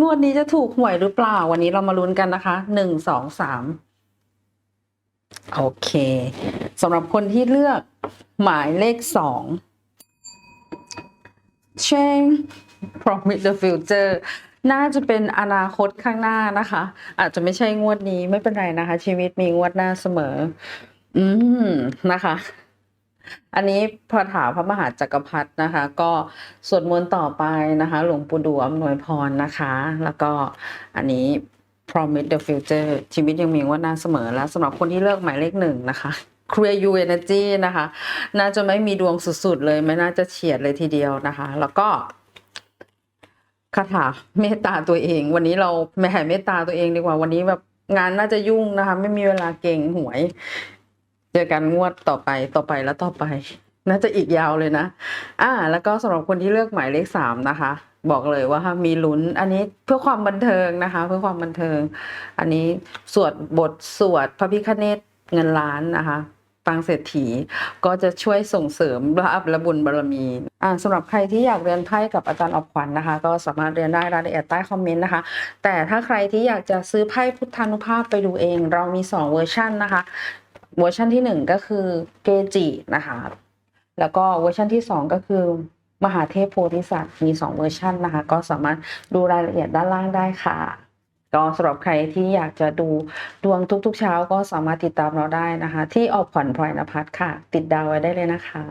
งวดนี้จะถูกหวยหรือเปล่า วันนี้เรามาลุ้นกันนะคะหนึ่งสองสามโอเคสำหรับคนที่เลือกหมายเลขสองเชง Promise the future น่าจะเป็นอนาคตข้างหน้านะคะ อาจจะไม่ใช่งวดนี้ไม่เป็นไรนะคะ ชีวิตมีงวดหน้าเสมอ อืมนะคะ อันนี้พอถามพระมหาจักรพรรดินะคะ ก็สวดมนต์ต่อไปนะคะ หลวงปู่ดูอำนวยพรนะคะ แล้วก็อันนี้ promise the future ชีวิตยังมีว่าน้าเสมอแล้วสำหรับคนที่เลือกหมายเลขหนึ่งนะคะ clear you energy นะคะ น่าจะไม่มีดวงสุดๆเลยไม่น่าจะเฉียดเลยทีเดียวนะคะ แล้วก็คาถาเมตตาตัวเอง วันนี้เราแม่เมตตาตัวเองดีกว่าวันนี้แบบงานน่าจะยุ่งนะคะ ไม่มีเวลาเก่งหวย เจอกันงวดต่อไปต่อไปแล้วต่อไป น่าจะอีกยาวเลยนะ อ่า แล้วก็สำหรับคนที่เลือกหมายเลขสามนะคะ บอกเลยว่ามีลุ้น อันนี้เพื่อความบันเทิงนะคะ เพื่อความบันเทิง อันนี้สวดบทสวดพระพิฆเนศเงินล้านนะคะปางเศรษฐีก็จะช่วยส่งเสริมลาภและบุญบารมีอ่าสำหรับใครที่อยากเรียนไพ่กับอาจารย์ออกขวัญนะคะ ก็สามารถเรียนได้รายละเอียดใต้คอมเมนต์นะคะ แต่ถ้าใครที่อยากจะซื้อไพ่พุทธานุภาพไปดูเอง เรามี 2 เวอร์ชันนะคะ เวอร์ชันที่ 1 ก็คือเกจินะคะ แล้วก็เวอร์ชันที่ 2 ก็คือมหาเทพโพธิสัตว์มี 2 เวอร์ชันนะคะ ก็สามารถดูรายละเอียดด้านล่างได้ค่ะ ก็สำหรับใครที่อยากจะดูดวงทุกๆเช้าก็สามารถติดตามเราได้นะคะ ที่ออกผ่อนพลอยนภัสค่ะ ติดดาวไว้ได้เลยนะคะ